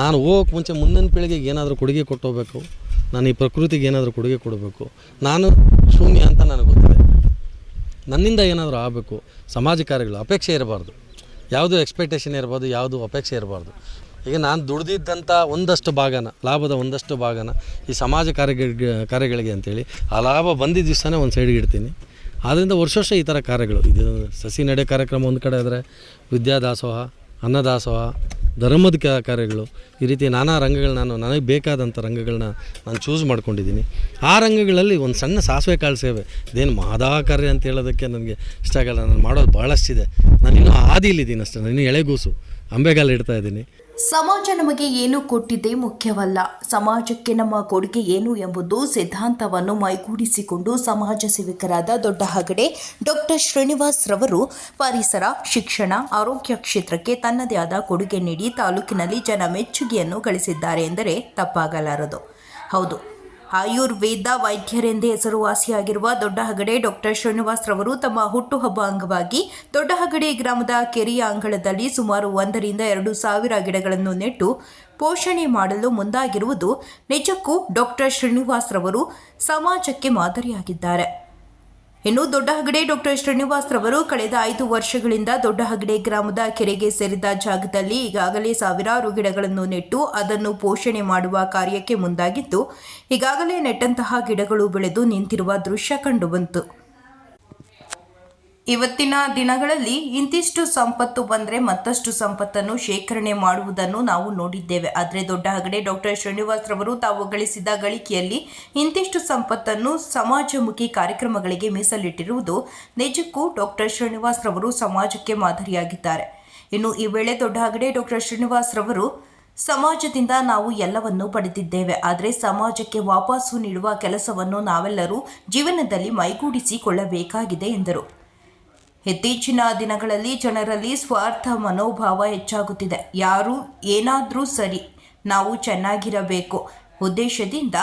ನಾನು ಹೋಗೋಕ್ಕೆ ಮುಂಚೆ ಮುಂದಿನ ಪೀಳಿಗೆಗೆ ಏನಾದರೂ ಕೊಡುಗೆ ಕೊಟ್ಟು ನಾನು ಈ ಪ್ರಕೃತಿಗೆ ಏನಾದರೂ ಕೊಡುಗೆ ಕೊಡಬೇಕು. ನಾನು ಶೂನ್ಯ ಅಂತ ನನಗೆ ಗೊತ್ತಿದೆ. ನನ್ನಿಂದ ಏನಾದರೂ ಆಗಬೇಕು. ಸಮಾಜ ಕಾರ್ಯಗಳು ಅಪೇಕ್ಷೆ ಇರಬಾರ್ದು. ಯಾವುದು ಎಕ್ಸ್ಪೆಕ್ಟೇಷನ್ ಇರಬಾರ್ದು, ಯಾವುದು ಅಪೇಕ್ಷೆ ಇರಬಾರ್ದು. ಈಗ ನಾನು ದುಡ್ದಿದ್ದಂಥ ಒಂದಷ್ಟು ಭಾಗನ, ಲಾಭದ ಒಂದಷ್ಟು ಭಾಗನ ಈ ಸಮಾಜ ಕಾರ್ಯಗಳಿಗೆ ಕಾರ್ಯಗಳಿಗೆ ಅಂತೇಳಿ ಆ ಲಾಭ ಬಂದಿದ್ದ ದಿವಸನೇ ಒಂದು ಸೈಡ್ಗೆ ಇಡ್ತೀನಿ. ಆದ್ದರಿಂದ ವರ್ಷ ವರ್ಷ ಈ ಥರ ಕಾರ್ಯಗಳು. ಇದು ಸಸಿ ನಡೆ ಕಾರ್ಯಕ್ರಮ ಒಂದು ಕಡೆ ಆದರೆ ವಿದ್ಯಾದಾಸೋಹ ಅನ್ನದಾಸೋಹ ಧರ್ಮದ ಕಾರ್ಯಗಳು, ಈ ರೀತಿ ನಾನಾ ರಂಗಗಳು ನಾನು, ನನಗೆ ಬೇಕಾದಂಥ ರಂಗಗಳನ್ನ ನಾನು ಚೂಸ್ ಮಾಡ್ಕೊಂಡಿದ್ದೀನಿ. ಆ ರಂಗಗಳಲ್ಲಿ ಒಂದು ಸಣ್ಣ ಸಾಸಿವೆ ಕಾಳು ಸೇವೆ. ಇದೇನು ಮಹದಾ ಕಾರ್ಯ ಅಂತ ಹೇಳೋದಕ್ಕೆ ನನಗೆ ಇಷ್ಟ ಆಗಲ್ಲ. ನಾನು ಮಾಡೋದು ಭಾಳಷ್ಟಿದೆ ನಾನು ಇನ್ನೂ ಹಾದಿಲಿದ್ದೀನಿ ಅಷ್ಟೇ. ನಾನು ಇನ್ನೂ ಎಳೆಗೂಸು. ಅಂಬೆಗಾಲು ಇಡ್ತಾ ಇದ್ದೀನಿ. ಸಮಾಜ ನಮಗೆ ಏನು ಕೊಟ್ಟಿದೆ ಮುಖ್ಯವಲ್ಲ. ಸಮಾಜಕ್ಕೆ ನಮ್ಮ ಕೊಡುಗೆ ಏನು ಎಂಬುದು ಸಿದ್ಧಾಂತವನ್ನು ಮೈಗೂಡಿಸಿಕೊಂಡು ಸಮಾಜ ಸೇವಕರಾದ ದೊಡ್ಡ ಹಗಡೆ ಡಾಕ್ಟರ್ ಶ್ರೀನಿವಾಸ್ ರವರು ಪರಿಸರ, ಶಿಕ್ಷಣ, ಆರೋಗ್ಯ ಕ್ಷೇತ್ರಕ್ಕೆ ತನ್ನದೇ ಆದ ಕೊಡುಗೆ ನೀಡಿ ತಾಲೂಕಿನಲ್ಲಿ ಜನ ಮೆಚ್ಚುಗೆಯನ್ನು ಗಳಿಸಿದ್ದಾರೆ ಎಂದರೆ ತಪ್ಪಾಗಲಾರದು. ಹೌದು. ಆಯುರ್ವೇದ ವೈದ್ಯರೆಂದೇ ಹೆಸರುವಾಸಿಯಾಗಿರುವ ದೊಡ್ಡ ಹಗಡೆ ಡಾಕ್ಟರ್ ಶ್ರೀನಿವಾಸ್ ರವರು ತಮ್ಮ ಹುಟ್ಟುಹಬ್ಬ ಅಂಗವಾಗಿ ದೊಡ್ಡ ಹಗಡೆ ಗ್ರಾಮದ ಕೆರೆಯ ಅಂಗಳದಲ್ಲಿ ಸುಮಾರು ಒಂದರಿಂದ ಎರಡು ಸಾವಿರ ಗಿಡಗಳನ್ನು ನೆಟ್ಟು ಪೋಷಣೆ ಮಾಡಲು ಮುಂದಾಗಿರುವುದು ನಿಜಕ್ಕೂ ಡಾಕ್ಟರ್ ಶ್ರೀನಿವಾಸ್ ರವರು ಸಮಾಜಕ್ಕೆ ಮಾದರಿಯಾಗಿದ್ದಾರೆ. ಇನ್ನು ದೊಡ್ಡ ಹಗಡೆ ಡಾಕ್ಟರ್ ಶ್ರೀನಿವಾಸ್ ರವರು ಕಳೆದ ಐದು ವರ್ಷಗಳಿಂದ ದೊಡ್ಡ ಹಗಡೆ ಗ್ರಾಮದ ಕೆರೆಗೆ ಸೇರಿದ ಜಾಗದಲ್ಲಿ ಈಗಾಗಲೇ ಸಾವಿರಾರು ಗಿಡಗಳನ್ನು ನೆಟ್ಟು ಅದನ್ನು ಪೋಷಣೆ ಮಾಡುವ ಕಾರ್ಯಕ್ಕೆ ಮುಂದಾಗಿದ್ದು, ಈಗಾಗಲೇ ನೆಟ್ಟಂತಹ ಗಿಡಗಳು ಬೆಳೆದು ನಿಂತಿರುವ ದೃಶ್ಯ ಕಂಡುಬಂತು ಇವತ್ತಿನ ದಿನಗಳಲ್ಲಿ ಇಂತಿಷ್ಟು ಸಂಪತ್ತು ಬಂದರೆ ಮತ್ತಷ್ಟು ಸಂಪತ್ತನ್ನು ಶೇಖರಣೆ ಮಾಡುವುದನ್ನು ನಾವು ನೋಡಿದ್ದೇವೆ. ಆದರೆ ದೊಡ್ಡ ಹಗಡೆ ಡಾಕ್ಟರ್ ಶ್ರೀನಿವಾಸ್ ರವರು ತಾವು ಗಳಿಸಿದ ಗಳಿಕೆಯಲ್ಲಿ ಇಂತಿಷ್ಟು ಸಂಪತ್ತನ್ನು ಸಮಾಜಮುಖಿ ಕಾರ್ಯಕ್ರಮಗಳಿಗೆ ಮೀಸಲಿಟ್ಟಿರುವುದು ನಿಜಕ್ಕೂ ಡಾಕ್ಟರ್ ಶ್ರೀನಿವಾಸ್ ರವರು ಸಮಾಜಕ್ಕೆ ಮಾದರಿಯಾಗಿದ್ದಾರೆ. ಇನ್ನು ಈ ವೇಳೆ ದೊಡ್ಡ ಹಗಡೆ ಡಾಕ್ಟರ್ ಶ್ರೀನಿವಾಸ್ ರವರು, ಸಮಾಜದಿಂದ ನಾವು ಎಲ್ಲವನ್ನು ಪಡೆದಿದ್ದೇವೆ. ಆದರೆ ಸಮಾಜಕ್ಕೆ ವಾಪಸ್ಸು ನೀಡುವ ಕೆಲಸವನ್ನು ನಾವೆಲ್ಲರೂ ಜೀವನದಲ್ಲಿ ಮೈಗೂಡಿಸಿಕೊಳ್ಳಬೇಕಾಗಿದೆ ಎಂದರು. ಇತ್ತೀಚಿನ ದಿನಗಳಲ್ಲಿ ಜನರಲ್ಲಿ ಸ್ವಾರ್ಥ ಮನೋಭಾವ ಹೆಚ್ಚಾಗುತ್ತಿದೆ. ಯಾರು ಏನಾದರೂ ಸರಿ, ನಾವು ಚೆನ್ನಾಗಿರಬೇಕು. ಉದ್ದೇಶದಿಂದ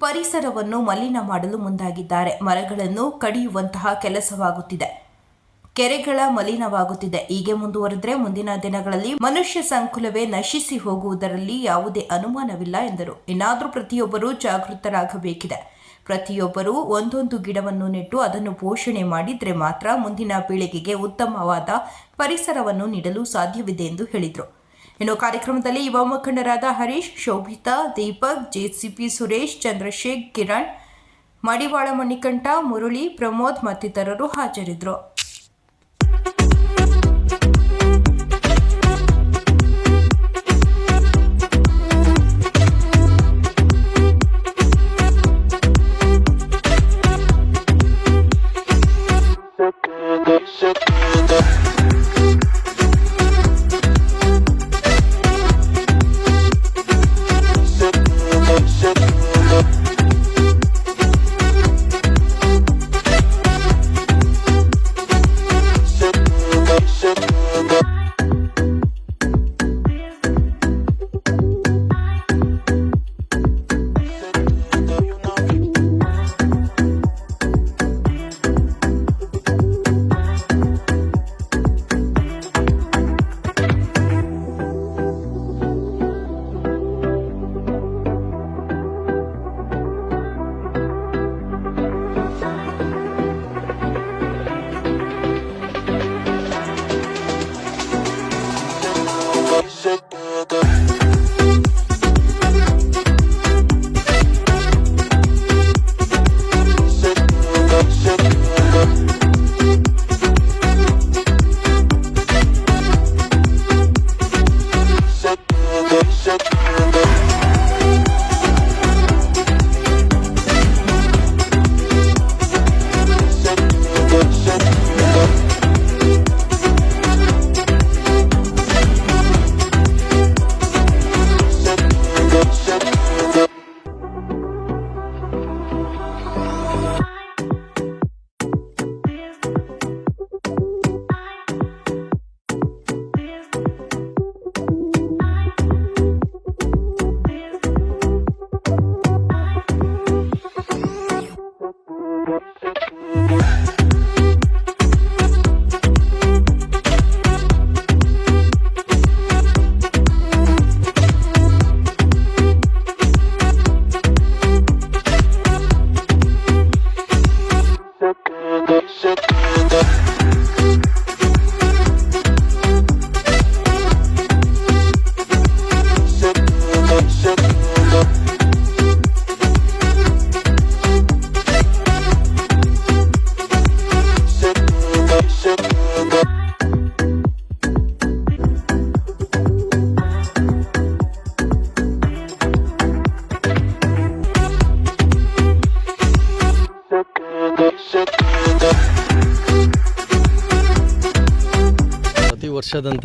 ಪರಿಸರವನ್ನು ಮಲಿನ ಮಾಡಲು ಮುಂದಾಗಿದ್ದಾರೆ. ಮರಗಳನ್ನು ಕಡಿಯುವಂತಹ ಕೆಲಸವಾಗುತ್ತಿದೆ. ಕೆರೆಗಳ ಮಲಿನವಾಗುತ್ತಿದೆ. ಹೀಗೆ ಮುಂದುವರೆದರೆ ಮುಂದಿನ ದಿನಗಳಲ್ಲಿ ಮನುಷ್ಯ ಸಂಕುಲವೇ ನಶಿಸಿ ಹೋಗುವುದರಲ್ಲಿ ಯಾವುದೇ ಅನುಮಾನವಿಲ್ಲ ಎಂದರು. ಇನ್ನಾದರೂ ಪ್ರತಿಯೊಬ್ಬರೂ ಜಾಗೃತರಾಗಬೇಕಿದೆ. ಪ್ರತಿಯೊಬ್ಬರೂ ಒಂದೊಂದು ಗಿಡವನ್ನು ನೆಟ್ಟು ಅದನ್ನು ಪೋಷಣೆ ಮಾಡಿದರೆ ಮಾತ್ರ ಮುಂದಿನ ಪೀಳಿಗೆಗೆ ಉತ್ತಮವಾದ ಪರಿಸರವನ್ನು ನೀಡಲು ಸಾಧ್ಯವಿದೆ ಎಂದು ಹೇಳಿದರು. ಇನ್ನು ಕಾರ್ಯಕ್ರಮದಲ್ಲಿ ಯುವ ಮುಖಂಡರಾದ ಹರೀಶ್, ಶೋಭಿತಾ, ದೀಪಕ್, ಜೆಸಿಪಿ ಸುರೇಶ್ ಚಂದ್ರಶೇಖ್ ಕಿರಣ್, ಮಡಿವಾಳ ಮಣಿಕಂಠ, ಮುರಳಿ, ಪ್ರಮೋದ್ ಮತ್ತಿತರರು ಹಾಜರಿದ್ದರು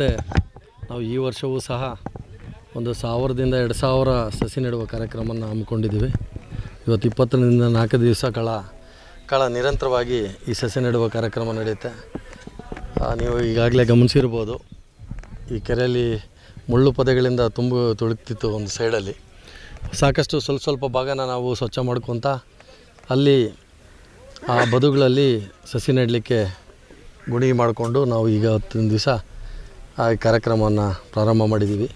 ವರ್ಷದಂತೆ ನಾವು ಈ ವರ್ಷವೂ ಸಹ ಒಂದು ಸಾವಿರದಿಂದ ಎರಡು ಸಾವಿರ ಸಸಿ ನೆಡುವ ಕಾರ್ಯಕ್ರಮವನ್ನು ಹಮ್ಮಿಕೊಂಡಿದ್ದೀವಿ. ಇವತ್ತು ಇಪ್ಪತ್ತರಿಂದ ನಾಲ್ಕು ದಿವಸ ಕಾಲ ನಿರಂತರವಾಗಿ ಈ ಸಸಿ ನೆಡುವ ಕಾರ್ಯಕ್ರಮ ನಡೆಯುತ್ತೆ. ನೀವು ಈಗಾಗಲೇ ಗಮನಿಸಿರ್ಬೋದು, ಈ ಕೆರೆಯಲ್ಲಿ ಮುಳ್ಳು ಪೊದೆಗಳಿಂದ ತುಂಬ ತುಳುಕ್ತಿತ್ತು ಒಂದು ಸೈಡಲ್ಲಿ. ಸಾಕಷ್ಟು ಸ್ವಲ್ಪ ಸ್ವಲ್ಪ ಭಾಗನ ನಾವು ಸ್ವಚ್ಛ ಮಾಡ್ಕೊತ ಅಲ್ಲಿ ಆ ಬದುಗಳಲ್ಲಿ ಸಸಿ ನೆಡಲಿಕ್ಕೆ ಗುಣಿ ಮಾಡಿಕೊಂಡು ನಾವು ಈಗ ಹತ್ತೊಂದು ದಿವಸ ಆ ಕಾರ್ಯಕ್ರಮವನ್ನು ಪ್ರಾರಂಭ ಮಾಡಿದ್ದೀವಿ.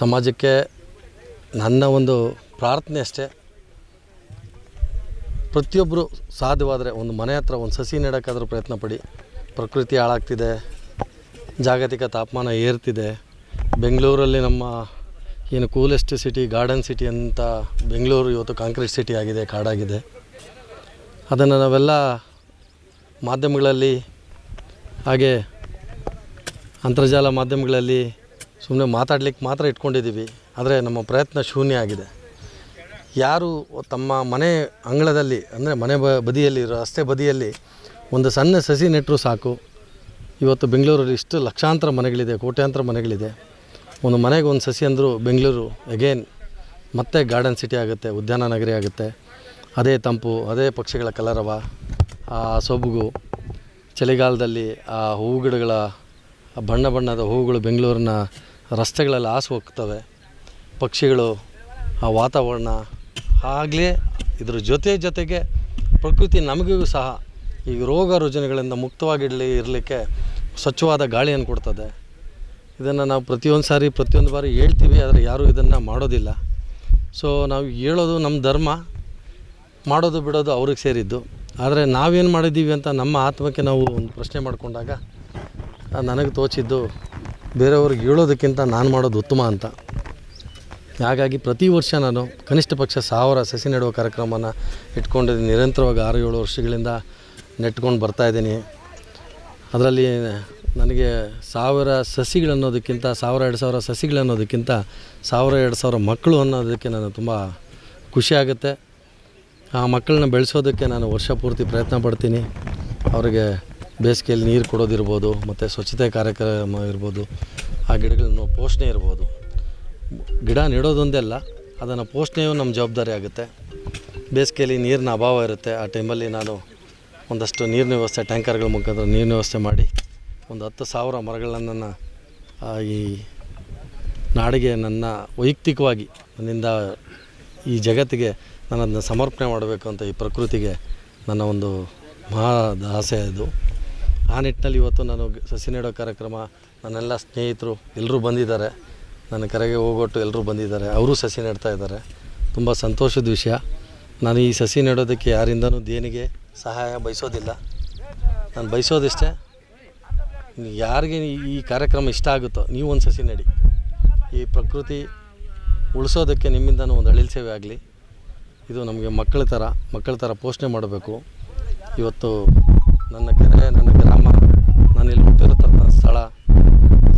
ಸಮಾಜಕ್ಕೆ ನನ್ನ ಒಂದು ಪ್ರಾರ್ಥನೆ ಅಷ್ಟೇ. ಪ್ರತಿಯೊಬ್ಬರು ಸಾಧ್ಯವಾದರೆ ಒಂದು ಮನೆ ಹತ್ರ ಒಂದು ಸಸಿ ನೆಡೋಕ್ಕಾದ್ರೂ ಪ್ರಯತ್ನ ಪಡಿ. ಪ್ರಕೃತಿ ಹಾಳಾಗ್ತಿದೆ, ಜಾಗತಿಕ ತಾಪಮಾನ ಏರ್ತಿದೆ. ಬೆಂಗಳೂರಲ್ಲಿ ನಮ್ಮ ಏನು ಕೂಲೆಸ್ಟ್ ಸಿಟಿ ಗಾರ್ಡನ್ ಸಿಟಿ ಅಂತ ಬೆಂಗಳೂರು ಇವತ್ತು ಕಾಂಕ್ರೀಟ್ ಸಿಟಿ ಆಗಿದೆ, ಕಾಡಾಗಿದೆ. ಅದನ್ನು ನಾವೆಲ್ಲ ಮಾಧ್ಯಮಗಳಲ್ಲಿ ಹಾಗೆ ಅಂತರ್ಜಾಲ ಮಾಧ್ಯಮಗಳಲ್ಲಿ ಸುಮ್ಮನೆ ಮಾತಾಡ್ಲಿಕ್ಕೆ ಮಾತ್ರ ಇಟ್ಕೊಂಡಿದ್ದೀವಿ, ಆದರೆ ನಮ್ಮ ಪ್ರಯತ್ನ ಶೂನ್ಯ ಆಗಿದೆ. ಯಾರು ತಮ್ಮ ಮನೆ ಅಂಗಳದಲ್ಲಿ, ಅಂದರೆ ಮನೆ ಬ, ಬದಿಯಲ್ಲಿ, ರಸ್ತೆ ಬದಿಯಲ್ಲಿ ಒಂದು ಸಣ್ಣ ಸಸಿ ನೆಟ್ಟರು ಸಾಕು. ಇವತ್ತು ಬೆಂಗಳೂರಲ್ಲಿ ಇಷ್ಟು ಲಕ್ಷಾಂತರ ಮನೆಗಳಿದೆ, ಕೋಟ್ಯಾಂತರ ಮನೆಗಳಿದೆ. ಒಂದು ಮನೆಗೆ ಒಂದು ಸಸಿ ಅಂದರೂ ಬೆಂಗಳೂರು ಅಗೇನ್ ಮತ್ತೆ ಗಾರ್ಡನ್ ಸಿಟಿ ಆಗುತ್ತೆ, ಉದ್ಯಾನ ನಗರಿ ಆಗುತ್ತೆ. ಅದೇ ತಂಪು, ಅದೇ ಪಕ್ಷಿಗಳ ಕಲರವ, ಆ ಸೊಬಗು, ಚಳಿಗಾಲದಲ್ಲಿ ಆ ಹೂವು ಗಿಡಗಳ ಬಣ್ಣ ಬಣ್ಣದ ಹೂಗಳು ಬೆಂಗಳೂರಿನ ರಸ್ತೆಗಳಲ್ಲಿ ಆಸು ಹೋಗ್ತವೆ. ಪಕ್ಷಿಗಳು ಆ ವಾತಾವರಣ ಆಗಲೇ ಇದ್ರ ಜೊತೆ ಜೊತೆಗೆ ಪ್ರಕೃತಿ ನಮಗೂ ಸಹ ಈ ರೋಗ ರುಜಿನಗಳಿಂದ ಮುಕ್ತವಾಗಿಡಲಿ ಇರಲಿಕ್ಕೆ ಸ್ವಚ್ಛವಾದ ಗಾಳಿಯನ್ನು ಕೊಡ್ತದೆ. ಇದನ್ನು ನಾವು ಪ್ರತಿಯೊಂದು ಸಾರಿ, ಪ್ರತಿಯೊಂದು ಬಾರಿ ಹೇಳ್ತೀವಿ, ಆದರೆ ಯಾರೂ ಇದನ್ನು ಮಾಡೋದಿಲ್ಲ. ಸೊ ನಾವು ಹೇಳೋದು ನಮ್ಮ ಧರ್ಮ, ಮಾಡೋದು ಬಿಡೋದು ಅವ್ರಿಗೆ ಸೇರಿದ್ದು. ಆದರೆ ನಾವೇನು ಮಾಡಿದ್ದೀವಿ ಅಂತ ನಮ್ಮ ಆತ್ಮಕ್ಕೆ ನಾವು ಒಂದು ಪ್ರಶ್ನೆ ಮಾಡಿಕೊಂಡಾಗ ನನಗೆ ತೋಚಿದ್ದು ಬೇರೆಯವ್ರಿಗೆ ಹೇಳೋದಕ್ಕಿಂತ ನಾನು ಮಾಡೋದು ಉತ್ತಮ ಅಂತ. ಹಾಗಾಗಿ ಪ್ರತಿ ವರ್ಷ ನಾನು ಕನಿಷ್ಠ ಪಕ್ಷ ಸಾವಿರ ಸಸಿ ನೆಡುವ ಕಾರ್ಯಕ್ರಮನ ಇಟ್ಕೊಂಡಿದ್ದೀನಿ. ನಿರಂತರವಾಗಿ ಆರು, ಏಳು ವರ್ಷಗಳಿಂದ ನೆಟ್ಕೊಂಡು ಬರ್ತಾಯಿದ್ದೀನಿ ಅದರಲ್ಲಿ ನನಗೆ ಸಾವಿರ ಸಸಿಗಳು ಅನ್ನೋದಕ್ಕಿಂತ, ಸಾವಿರ, ಎರಡು ಸಾವಿರ ಸಸಿಗಳು ಅನ್ನೋದಕ್ಕಿಂತ, ಸಾವಿರ, ಎರಡು ಸಾವಿರ ಮಕ್ಕಳು ಅನ್ನೋದಕ್ಕೆ ನಾನು ತುಂಬ ಖುಷಿಯಾಗುತ್ತೆ ಆ ಮಕ್ಕಳನ್ನ ಬೆಳೆಸೋದಕ್ಕೆ ನಾನು ವರ್ಷ ಪೂರ್ತಿ ಪ್ರಯತ್ನ ಪಡ್ತೀನಿ. ಅವರಿಗೆ ಬೇಸಿಗೆಯಲ್ಲಿ ನೀರು ಕೊಡೋದಿರ್ಬೋದು, ಮತ್ತು ಸ್ವಚ್ಛತೆ ಕಾರ್ಯಕ್ರಮ ಇರ್ಬೋದು, ಆ ಗಿಡಗಳನ್ನು ಪೋಷಣೆ ಇರ್ಬೋದು. ಗಿಡ ನೆಡೋದೊಂದೇ ಅಲ್ಲ, ಅದನ್ನು ಪೋಷಣೆಯೂ ನಮ್ಮ ಜವಾಬ್ದಾರಿ ಆಗುತ್ತೆ. ಬೇಸಿಗೆಯಲ್ಲಿ ನೀರಿನ ಅಭಾವ ಇರುತ್ತೆ. ಆ ಟೈಮಲ್ಲಿ ನಾನು ಒಂದಷ್ಟು ನೀರಿನ ವ್ಯವಸ್ಥೆ, ಟ್ಯಾಂಕರ್ಗಳ ಮುಖಾಂತರ ನೀರಿನ ವ್ಯವಸ್ಥೆ ಮಾಡಿ, ಒಂದು ಹತ್ತು ಸಾವಿರ ಮರಗಳನ್ನು ಈ ನಾಡಿಗೆ ನನ್ನ ವೈಯಕ್ತಿಕವಾಗಿ ನನ್ನಿಂದ ಈ ಜಗತ್ತಿಗೆ ನಾನು ಅದನ್ನ ಸಮರ್ಪಣೆ ಮಾಡಬೇಕು ಅಂತ ಈ ಪ್ರಕೃತಿಗೆ ನನ್ನ ಒಂದು ಮಹಾ ಆಸೆ ಇದು ಆ ನಿಟ್ಟಿನಲ್ಲಿ ಇವತ್ತು ನಾನು ಸಸಿ ನೆಡೋ ಕಾರ್ಯಕ್ರಮ, ನನ್ನೆಲ್ಲ ಸ್ನೇಹಿತರು ಎಲ್ಲರೂ ಬಂದಿದ್ದಾರೆ. ನನ್ನ ಕರೆಗೆ ಹೋಗೊಟ್ಟು ಎಲ್ಲರೂ ಬಂದಿದ್ದಾರೆ. ಅವರು ಸಸಿ ನೆಡ್ತಾ ಇದ್ದಾರೆ. ತುಂಬ ಸಂತೋಷದ ವಿಷಯ. ನಾನು ಈ ಸಸಿ ನೆಡೋದಕ್ಕೆ ಯಾರಿಂದನೂ ದೇಣಿಗೆ, ಸಹಾಯ ಬಯಸೋದಿಲ್ಲ. ನಾನು ಬಯಸೋದಿಷ್ಟೇ, ಯಾರಿಗೆ ಈ ಕಾರ್ಯಕ್ರಮ ಇಷ್ಟ ಆಗುತ್ತೋ ನೀವು ಒಂದು ಸಸಿ ನೆಡಿ. ಈ ಪ್ರಕೃತಿ ಉಳಿಸೋದಕ್ಕೆ ನಿಮ್ಮಿಂದನೂ ಒಂದು ಅಳಿಲ್ ಸೇವೆ ಆಗಲಿ. ಇದು ನಮಗೆ ಮಕ್ಕಳ ಥರ ಮಕ್ಕಳ ಥರ ಪೋಷಣೆ ಮಾಡಬೇಕು. ಇವತ್ತು ನನ್ನ ಕೆರೆ, ನನ್ನ ಗ್ರಾಮ, ನಾನು ಇಲ್ಲಿ ಹುಟ್ಟಿರತಕ್ಕಂಥ ಸ್ಥಳ,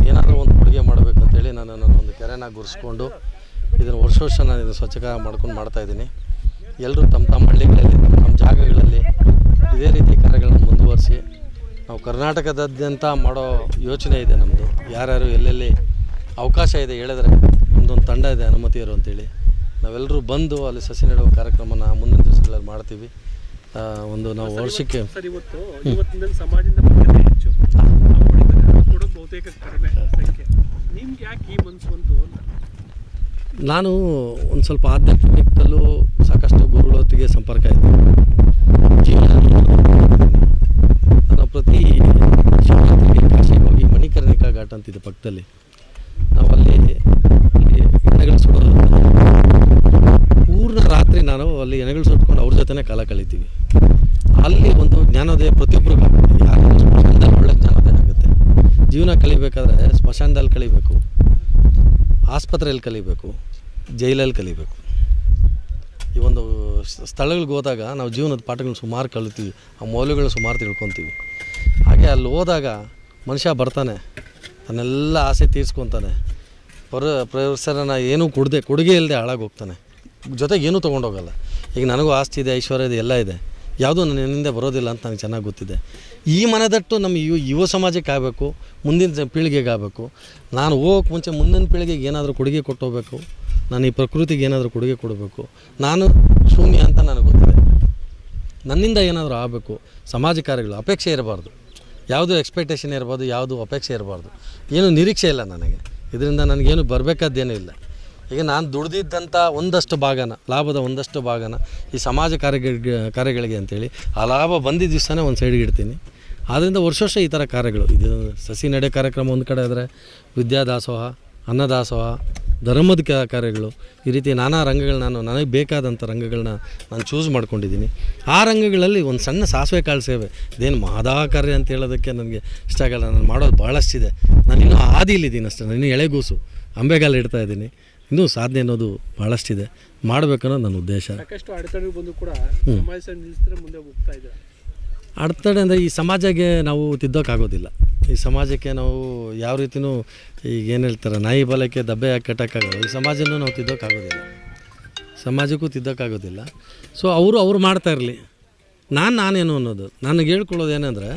ಏನಾದರೂ ಒಂದು ಕೊಡುಗೆ ಮಾಡಬೇಕು ಅಂತೇಳಿ ನಾನು ನನ್ನ ಒಂದು ಕೆರೆನ ಗುರ್ಸ್ಕೊಂಡು ಇದನ್ನು ವರ್ಷ ವರ್ಷ ನಾನು ಇದನ್ನು ಸ್ವಚ್ಛ ಮಾಡ್ಕೊಂಡು ಮಾಡ್ತಾಯಿದ್ದೀನಿ ಎಲ್ಲರೂ ತಮ್ಮ ತಮ್ಮ ಹಳ್ಳಿಗಳಲ್ಲಿ, ತಮ್ಮ ಜಾಗಗಳಲ್ಲಿ ಇದೇ ರೀತಿ ಕಾರ್ಯಗಳನ್ನು ಮುಂದುವರಿಸಿ, ನಾವು ಕರ್ನಾಟಕದಾದ್ಯಂತ ಮಾಡೋ ಯೋಚನೆ ಇದೆ ನಮ್ಮದು ಯಾರ್ಯಾರು ಎಲ್ಲೆಲ್ಲಿ ಅವಕಾಶ ಇದೆ ಹೇಳಿದ್ರೆ ಒಂದೊಂದು ತಂಡ ಇದೆ ಅನುಮತಿಯರು ಅಂತೇಳಿ ನಾವೆಲ್ಲರೂ ಬಂದು ಅಲ್ಲಿ ಸಸಿ ನೆಡುವ ಕಾರ್ಯಕ್ರಮನ ಮುಂದಿನ ದಿವಸಗಳಲ್ಲಿ ಮಾಡ್ತೀವಿ. ಒಂದು ನಾವು ವರ್ಷಕ್ಕೆ ಸರ್ ಇವತ್ತು ಇವತ್ತಿನ ಸಮಾಜದಿಂದ ಬಂದಿದೆ ಹೆಚ್ಚು. ಕೊಡೋದು ಬಹುತೇಕ ಕಡಿಮೆ ಸಂಖ್ಯೆ. ನಿಮ್ಗೆ ಯಾಕೆ ಈ ಮನಸ್ಸು ಬಂತು ಅಂತ? ನಾನು ಒಂದು ಸ್ವಲ್ಪ ಆಧ್ಯಾತ್ಮಿಕದಲ್ಲೂ ಸಾಕಷ್ಟು ಗುರುಗಳೊತ್ತಿಗೆ ಸಂಪರ್ಕ ಇದೆ. ಜೀವನ ನಾನು ಪ್ರತಿ ಶಿವರಾತ್ರಿಗೆ ಕಾಶಿಗೆ ಹೋಗಿ ಮಣಿಕರ್ಣಿಕಾ ಘಾಟ್ ಅಂತಿದೆ ಪಕ್ಕದಲ್ಲಿ. ನಾವು ಅಲ್ಲಿ ಅಲ್ಲಿ ಎಣ್ಣೆಗಳು ಸುಡೋದು. ಪೂರ್ಣ ರಾತ್ರಿ ನಾನು ಅಲ್ಲಿ ಎನೆಗಳು ಸುಟ್ಕೊಂಡು ಅವ್ರ ಜೊತೆನೇ ಕಾಲ ಕಳಿತೀವಿ. ಅಲ್ಲಿ ಒಂದು ಜ್ಞಾನೋದಯ ಪ್ರತಿಯೊಬ್ಬರಿಗೂ ಯಾರು ಒಳ್ಳೆ ಜ್ಞಾನೋದಯ ಆಗುತ್ತೆ ಜೀವನ ಕಲಿಬೇಕಾದ್ರೆ ಸ್ಮಶಾನದಲ್ಲಿ ಕಲಿಬೇಕು. ಆಸ್ಪತ್ರೆಯಲ್ಲಿ ಕಲಿಬೇಕು. ಜೈಲಲ್ಲಿ ಕಲಿಬೇಕು. ಈ ಒಂದು ಸ್ಥಳಗಳಿಗೆ ಹೋದಾಗ ನಾವು ಜೀವನದ ಪಾಠಗಳನ್ನ ಸುಮಾರು ಕಲಿತೀವಿ. ಆ ಮೌಲ್ಯಗಳು ಸುಮಾರು ತಿಳ್ಕೊತೀವಿ. ಹಾಗೆ ಅಲ್ಲಿ ಹೋದಾಗ ಮನುಷ್ಯ ಬರ್ತಾನೆ. ತನ್ನೆಲ್ಲ ಆಸೆ ತೀರಿಸ್ಕೊತಾನೆ. ಪರ ಪರಿಸರನ ಏನೂ ಕೊಡದೆ ಕೊಡುಗೆ ಇಲ್ಲದೆ ಹಾಳಾಗಿ ಹೋಗ್ತಾನೆ ಜೊತೆಗೆ ಏನೂ ತೊಗೊಂಡೋಗಲ್ಲ ಈಗ ನನಗೂ ಆಸ್ತಿ ಇದೆ, ಐಶ್ವರ್ಯ ಇದೆ, ಎಲ್ಲ ಇದೆ. ಯಾವುದೂ ನನ್ನಿಂದ ಬರೋದಿಲ್ಲ ಅಂತ ನನಗೆ ಚೆನ್ನಾಗಿ ಗೊತ್ತಿದೆ. ಈ ಮನದಟ್ಟು ನಮ್ಮ ಯುವ ಯುವ ಸಮಾಜಕ್ಕೆ ಆಗಬೇಕು, ಮುಂದಿನ ಪೀಳಿಗೆಗೆ ಆಗಬೇಕು. ನಾನು ಹೋಗೋಕೆ ಮುಂಚೆ ಮುಂದಿನ ಪೀಳಿಗೆಗೆ ಏನಾದರೂ ಕೊಡುಗೆ ಕೊಟ್ಟು ಹೋಗ್ಬೇಕು. ನಾನು ಈ ಪ್ರಕೃತಿಗೆ ಏನಾದರೂ ಕೊಡುಗೆ ಕೊಡಬೇಕು. ನಾನು ಶೂನ್ಯ ಅಂತ ನನಗೆ ಗೊತ್ತಿದೆ. ನನ್ನಿಂದ ಏನಾದರೂ ಆಗಬೇಕು. ಸಮಾಜ ಕಾರ್ಯಗಳು ಅಪೇಕ್ಷೆ ಇರಬಾರ್ದು. ಯಾವುದು ಎಕ್ಸ್ಪೆಕ್ಟೇಷನ್ ಇರ್ಬೋದು ಯಾವುದು ಅಪೇಕ್ಷೆ ಇರಬಾರ್ದು. ಏನು ನಿರೀಕ್ಷೆ ಇಲ್ಲ ನನಗೆ. ಇದರಿಂದ ನನಗೇನು ಬರಬೇಕಾದ್ದೇನೂ ಇಲ್ಲ. ಈಗ ನಾನು ದುಡ್ದಿದ್ದಂಥ ಒಂದಷ್ಟು ಭಾಗನ, ಲಾಭದ ಒಂದಷ್ಟು ಭಾಗನ ಈ ಸಮಾಜ ಕಾರ್ಯಗಳಿಗೆ ಕಾರ್ಯಗಳಿಗೆ ಅಂತೇಳಿ ಆ ಲಾಭ ಬಂದಿದ್ದ ದಿವಸನೇ ಒಂದು ಸೈಡ್ಗೆ ಇಡ್ತೀನಿ. ಆದ್ದರಿಂದ ವರ್ಷ ವರ್ಷ ಈ ಥರ ಕಾರ್ಯಗಳು. ಇದು ಸಸಿ ನಡೆ ಕಾರ್ಯಕ್ರಮ ಒಂದು ಕಡೆ ಆದರೆ ವಿದ್ಯಾದಾಸೋಹ, ಅನ್ನದಾಸೋಹ, ಧರ್ಮದ ಕಾರ್ಯಗಳು, ಈ ರೀತಿ ನಾನಾ ರಂಗಗಳು ನಾನು, ನನಗೆ ಬೇಕಾದಂಥ ರಂಗಗಳನ್ನ ನಾನು ಚೂಸ್ ಮಾಡ್ಕೊಂಡಿದ್ದೀನಿ. ಆ ರಂಗಗಳಲ್ಲಿ ಒಂದು ಸಣ್ಣ ಸಾಸಿವೆ ಕಾಳು ಸೇವೆ. ಇದೇನು ಮಹದಾ ಕಾರ್ಯ ಅಂತ ಹೇಳೋದಕ್ಕೆ ನನಗೆ ಇಷ್ಟ ಆಗಲ್ಲ. ನಾನು ಮಾಡೋದು ಭಾಳಷ್ಟಿದೆ ನಾನು ಇನ್ನೂ ಹಾದಿಲಿದ್ದೀನಿ ಅಷ್ಟೇ. ನಾನು ಇನ್ನೂ ಎಳೆಗೂಸು. ಅಂಬೆಗಾಲು ಇಡ್ತಾ ಇದ್ದೀನಿ. ಇನ್ನೂ ಸಾಧನೆ ಅನ್ನೋದು ಭಾಳಷ್ಟಿದೆ ಮಾಡಬೇಕನ್ನೋದು ನನ್ನ ಉದ್ದೇಶ. ಸಾಕಷ್ಟು ಅಡೆತಡೆ ಬಂದು ಕೂಡ ಸಮಾಜ ಸೇವೆ ನಿಲ್ಲಿಸಿದ್ರೆ ಮುಂದೆ ಹೋಗ್ತಾ ಇದ್ದಾರೆ ಅಡೆತಡೆ ಅಂದರೆ ಈ ಸಮಾಜಕ್ಕೆ ನಾವು ತಿದ್ದೋಕ್ಕಾಗೋದಿಲ್ಲ. ಈ ಸಮಾಜಕ್ಕೆ ನಾವು ಯಾವ ರೀತಿಯೂ ಈಗ ಏನು ಹೇಳ್ತಾರೆ ನಾಯಿ ಬಲಕ್ಕೆ ದಬ್ಬೆ ಹಾಕಿ ಕಟ್ಟೋಕ್ಕಾಗಲ್ಲ. ಈ ಸಮಾಜನೂ ನಾವು ತಿದ್ದೋಕ್ಕಾಗೋದಿಲ್ಲ. ಸಮಾಜಕ್ಕೂ ತಿದ್ದೋಕ್ಕಾಗೋದಿಲ್ಲ. ಸೊ ಅವರು ಅವ್ರು ಮಾಡ್ತಾ ಇರಲಿ. ನಾನು ನಾನೇನು ಅನ್ನೋದು. ನನಗೆ ಹೇಳ್ಕೊಳ್ಳೋದು ಏನಂದರೆ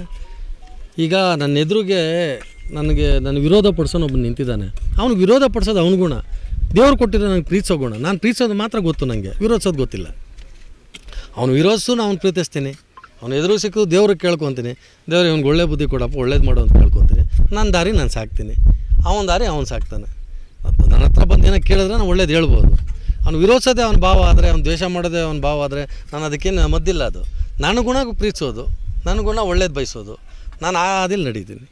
ಈಗ ನನ್ನ ಎದುರಿಗೆ ನನಗೆ ನನ್ನ ವಿರೋಧ ಪಡಿಸೋನು ಒಬ್ಬನು ನಿಂತಿದ್ದಾನೆ. ಅವ್ನಿಗೆ ವಿರೋಧ ಪಡಿಸೋದು ಅವ್ನ ಗುಣ. ದೇವ್ರು ಕೊಟ್ಟಿರೋ ನನಗೆ ಪ್ರೀತಿಸೋ ಗುಣ. ನಾನು ಪ್ರೀತಿಸೋದು ಮಾತ್ರ ಗೊತ್ತು ನನಗೆ ವಿರೋಧಿಸೋದು ಗೊತ್ತಿಲ್ಲ. ಅವನು ವಿರೋಧಿಸು ನಾನು ಅವ್ನು ಪ್ರೀತಿಸ್ತೀನಿ. ಅವನು ಎದುರು ಸಿಕ್ಕು ದೇವ್ರಿಗೆ ಕೇಳ್ಕೊತೀನಿ. ದೇವ್ರಿಗೆ ಅವ್ನಿಗೆ ಒಳ್ಳೆ ಬುದ್ಧಿ ಕೊಡಪ್ಪ, ಒಳ್ಳೇದು ಮಾಡು ಅಂತ ಕೇಳ್ಕೊತೀನಿ. ನನ್ನ ದಾರಿ ನಾನು ಸಾಕ್ತೀನಿ. ಅವನ ದಾರಿ ಅವನು ಸಾಕ್ತಾನೆ. ನನ್ನ ಹತ್ರ ಬಂದು ಏನೋ ಕೇಳಿದ್ರೆ ನಾನು ಒಳ್ಳೇದು ಹೇಳ್ಬೋದು. ಅವ್ನು ವಿರೋಧಿಸೋದೇ ಅವನ ಭಾವ ಆದರೆ, ಅವ್ನು ದ್ವೇಷ ಮಾಡೋದೇ ಅವನ ಭಾವ ಆದರೆ ನಾನು ಅದಕ್ಕೇನು ಮದ್ದಿಲ್ಲ ಅದು. ನನ್ನ ಗುಣ ಪ್ರೀತಿಸೋದು. ನನ್ನ ಗುಣ ಒಳ್ಳೇದು ಬಯಸೋದು. ನಾನು ಆ ಅದಿಲ್ಲಿ ನಡೀತೀನಿ.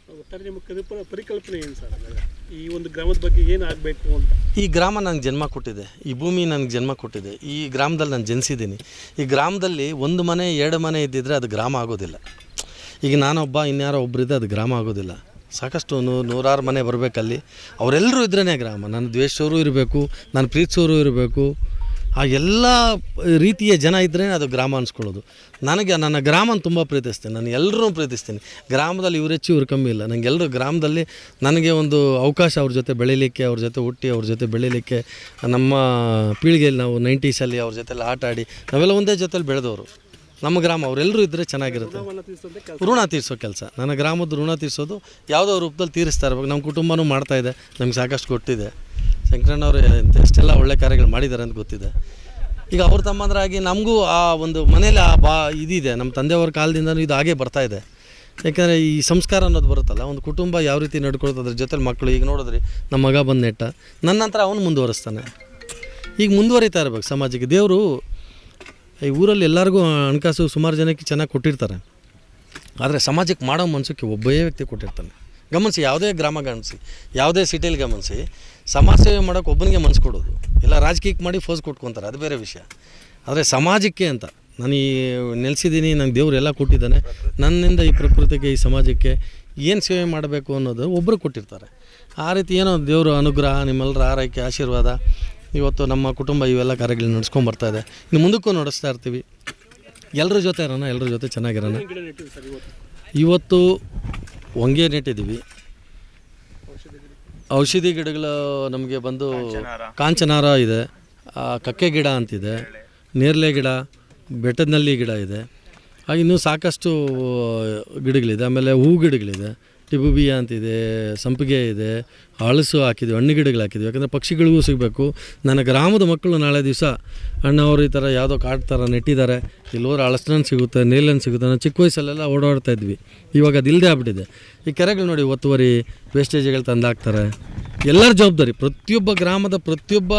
ಪರಿಕಲ್ಪನೆ ಏನು ಸರ್? ಈ ಒಂದು ಗ್ರಾಮದ ಬಗ್ಗೆ ಏನು ಆಗಬೇಕು ಅಂತ? ಈ ಗ್ರಾಮ ನನಗೆ ಜನ್ಮ ಕೊಟ್ಟಿದೆ. ಈ ಭೂಮಿ ನನಗೆ ಜನ್ಮ ಕೊಟ್ಟಿದೆ. ಈ ಗ್ರಾಮದಲ್ಲಿ ನಾನು ಜನಿಸಿದ್ದೀನಿ. ಈ ಗ್ರಾಮದಲ್ಲಿ ಒಂದು ಮನೆ, ಎರಡು ಮನೆ ಇದ್ದಿದ್ರೆ ಅದು ಗ್ರಾಮ ಆಗೋದಿಲ್ಲ. ಈಗ ನಾನೊಬ್ಬ, ಇನ್ಯಾರೋ ಒಬ್ಬರಿದ್ದೆ ಅದು ಗ್ರಾಮ ಆಗೋದಿಲ್ಲ. ಸಾಕಷ್ಟು ನೂ, ನೂರಾರು ಮನೆ ಬರಬೇಕಲ್ಲಿ. ಅವರೆಲ್ಲರೂ ಇದ್ರೇ ಗ್ರಾಮ. ನನ್ನ ದ್ವೇಷವರು ಇರಬೇಕು ನಾನು ಪ್ರೀತಿಸೋರು ಇರಬೇಕು. ಆ ಎಲ್ಲ ರೀತಿಯ ಜನ ಇದ್ದರೆ ಅದು ಗ್ರಾಮ ಅನ್ಸ್ಕೊಳ್ಳೋದು. ನನಗೆ ನನ್ನ ಗ್ರಾಮನ ತುಂಬ ಪ್ರೀತಿಸ್ತೀನಿ. ನಾನು ಎಲ್ಲರೂ ಪ್ರೀತಿಸ್ತೀನಿ. ಗ್ರಾಮದಲ್ಲಿ ಇವ್ರು ಹೆಚ್ಚು, ಇವ್ರು ಕಮ್ಮಿ ಇಲ್ಲ. ನನಗೆ ಎಲ್ಲರೂ ಗ್ರಾಮದಲ್ಲಿ ನನಗೆ ಒಂದು ಅವಕಾಶ ಅವ್ರ ಜೊತೆ ಬೆಳೀಲಿಕ್ಕೆ, ಅವ್ರ ಜೊತೆ ಹುಟ್ಟಿ, ಅವ್ರ ಜೊತೆ ಬೆಳೀಲಿಕ್ಕೆ, ನಮ್ಮ ಪೀಳಿಗೆಯಲ್ಲಿ ನಾವು ನೈಂಟೀಸಲ್ಲಿ ಅವ್ರ ಜೊತೆಲಿ ಆಟ ಆಡಿ ನಾವೆಲ್ಲ ಒಂದೇ ಜೊತೆಲಿ ಬೆಳೆದವರು. ನಮ್ಮ ಗ್ರಾಮ ಅವರೆಲ್ಲರೂ ಇದ್ದರೆ ಚೆನ್ನಾಗಿರುತ್ತೆ. ಋಣ ತೀರಿಸೋ ಕೆಲಸ. ನನ್ನ ಗ್ರಾಮದ ಋಣ ತೀರಿಸೋದು ಯಾವುದೋ ರೂಪದಲ್ಲಿ ತೀರಿಸ್ತಾ ಇರ್ಬೇಕು. ನಮ್ಮ ಕುಟುಂಬನೂ ಮಾಡ್ತಾ ಇದೆ. ನಮ್ಗೆ ಸಾಕಷ್ಟು ಗೊತ್ತಿದೆ ಶಂಕರಣ್ಣವರು ಎಷ್ಟೆಲ್ಲ ಒಳ್ಳೆ ಕಾರ್ಯಗಳು ಮಾಡಿದ್ದಾರೆ ಅಂತ ಗೊತ್ತಿದೆ. ಈಗ ಅವ್ರ ತಮ್ಮಂದ್ರಾಗಿ ನಮಗೂ ಆ ಒಂದು ಮನೇಲಿ ಆ ಬಾ ಇದಿದೆ. ನಮ್ಮ ತಂದೆಯವ್ರ ಕಾಲದಿಂದನೂ ಇದು ಹಾಗೆ ಬರ್ತಾ ಇದೆ. ಯಾಕಂದರೆ ಈ ಸಂಸ್ಕಾರ ಅನ್ನೋದು ಬರುತ್ತಲ್ಲ, ಒಂದು ಕುಟುಂಬ ಯಾವ ರೀತಿ ನಡ್ಕೊಳ್ತದ್ರ ಜೊತೆಲಿ ಮಕ್ಕಳು ಈಗ ನೋಡಿದ್ರಿ ನಮ್ಮ ಮಗ ಬಂದು ನೆಟ್ಟ, ನನ್ನ ನಂತರ ಅವನು ಮುಂದುವರಿಸ್ತಾನೆ. ಈಗ ಮುಂದುವರಿತಾ ಇರ್ಬೇಕು ಸಮಾಜಕ್ಕೆ. ದೇವರು ಈ ಊರಲ್ಲಿ ಎಲ್ಲರಿಗೂ ಹಣಕಾಸು ಸುಮಾರು ಜನಕ್ಕೆ ಚೆನ್ನಾಗಿ ಕೊಟ್ಟಿರ್ತಾರೆ. ಆದರೆ ಸಮಾಜಕ್ಕೆ ಮಾಡೋ ಮನಸ್ಸಕ್ಕೆ ಒಬ್ಬೇ ವ್ಯಕ್ತಿ ಕೊಟ್ಟಿರ್ತಾನೆ. ಗಮನಿಸಿ, ಯಾವುದೇ ಗ್ರಾಮ ಗಮನಿಸಿ, ಯಾವುದೇ ಸಿಟಿಲಿ ಗಮನಿಸಿ ಸಮಾಜ ಸೇವೆ ಮಾಡೋಕೆ ಒಬ್ಬನಿಗೆ ಮನಸ್ಸು ಕೊಡೋದು. ಇಲ್ಲ ರಾಜಕೀಯಕ್ಕೆ ಮಾಡಿ ಫೋಸ್ ಕೊಟ್ಕೊತಾರೆ, ಅದು ಬೇರೆ ವಿಷಯ. ಆದರೆ ಸಮಾಜಕ್ಕೆ ಅಂತ, ನಾನು ಈ ನೆಲೆಸಿದ್ದೀನಿ, ನಂಗೆ ದೇವರೆಲ್ಲ ಕೊಟ್ಟಿದ್ದಾನೆ, ನನ್ನಿಂದ ಈ ಪ್ರಕೃತಿಗೆ, ಈ ಸಮಾಜಕ್ಕೆ ಏನು ಸೇವೆ ಮಾಡಬೇಕು ಅನ್ನೋದು ಒಬ್ಬರು ಕೊಟ್ಟಿರ್ತಾರೆ. ಆ ರೀತಿ ಏನೋ ದೇವರು ಅನುಗ್ರಹ ನಿಮ್ಮೆಲ್ಲರ ಆರೈಕೆ, ಆಶೀರ್ವಾದ, ಇವತ್ತು ನಮ್ಮ ಕುಟುಂಬ ಇವೆಲ್ಲ ಕಾರ್ಯಗಳನ್ನ ನಡೆಸ್ಕೊಂಡು ಬರ್ತಾ ಇದೆ. ಇನ್ನು ಮುಂದಕ್ಕೂ ನಡೆಸ್ತಾ ಇರ್ತೀವಿ. ಎಲ್ಲರ ಜೊತೆ ಇರೋಣ ಎಲ್ಲರ ಜೊತೆ ಚೆನ್ನಾಗಿರೋಣ. ಇವತ್ತು ಹೊಂಗೆ ನೆಟ್ಟಿದ್ದೀವಿ. ಔಷಧಿ ಗಿಡಗಳು ನಮಗೆ ಬಂದು ಕಾಂಚನಾರ. ಇದೆ. ಕಕ್ಕೆ ಗಿಡ ಅಂತಿದೆ. ನೇರಳೆ ಗಿಡ ಬೆಟ್ಟದಲ್ಲಿ ಗಿಡ ಇದೆ. ಹಾಗೆ ಇನ್ನೂ ಸಾಕಷ್ಟು ಗಿಡಗಳಿದೆ. ಆಮೇಲೆ ಹೂ ಗಿಡಗಳಿದೆ. ಟಿಬುಬಿಯ ಅಂತಿದೆ, ಸಂಪಿಗೆ ಇದೆ, ಹಳಸು ಹಾಕಿದ್ವಿ, ಹಣ್ಣು ಗಿಡಗಳು ಹಾಕಿದ್ವಿ. ಯಾಕಂದರೆ ಪಕ್ಷಿಗಳಿಗೂ ಸಿಗಬೇಕು. ನನ್ನ ಗ್ರಾಮದ ಮಕ್ಕಳು ನಾಳೆ ದಿವಸ ಅಣ್ಣವರು ಈ ಥರ ಯಾವುದೋ ಕಾಡು ಥರ ನೆಟ್ಟಿದ್ದಾರೆ. ಹೋದ್ರೆ ಹಳಸನನ್ನು ಸಿಗುತ್ತೆ ನೀಲನ್ನು ಸಿಗುತ್ತೆ. ನಾನು ಚಿಕ್ಕ ವಯಸ್ಸಲ್ಲೆಲ್ಲ ಓಡಾಡ್ತಾ ಇದ್ವಿ. ಇವಾಗ ಅದು ಇಲ್ಲದೆ ಆಗ್ಬಿಟ್ಟಿದೆ. ಈ ಕೆರೆಗಳು ನೋಡಿ ಒತ್ತುವರಿ ವೇಸ್ಟೇಜ್ಗಳು ತಂದಾಕ್ತಾರೆ ಎಲ್ಲರ ಜವಾಬ್ದಾರಿ, ಪ್ರತಿಯೊಬ್ಬ ಗ್ರಾಮದ ಪ್ರತಿಯೊಬ್ಬ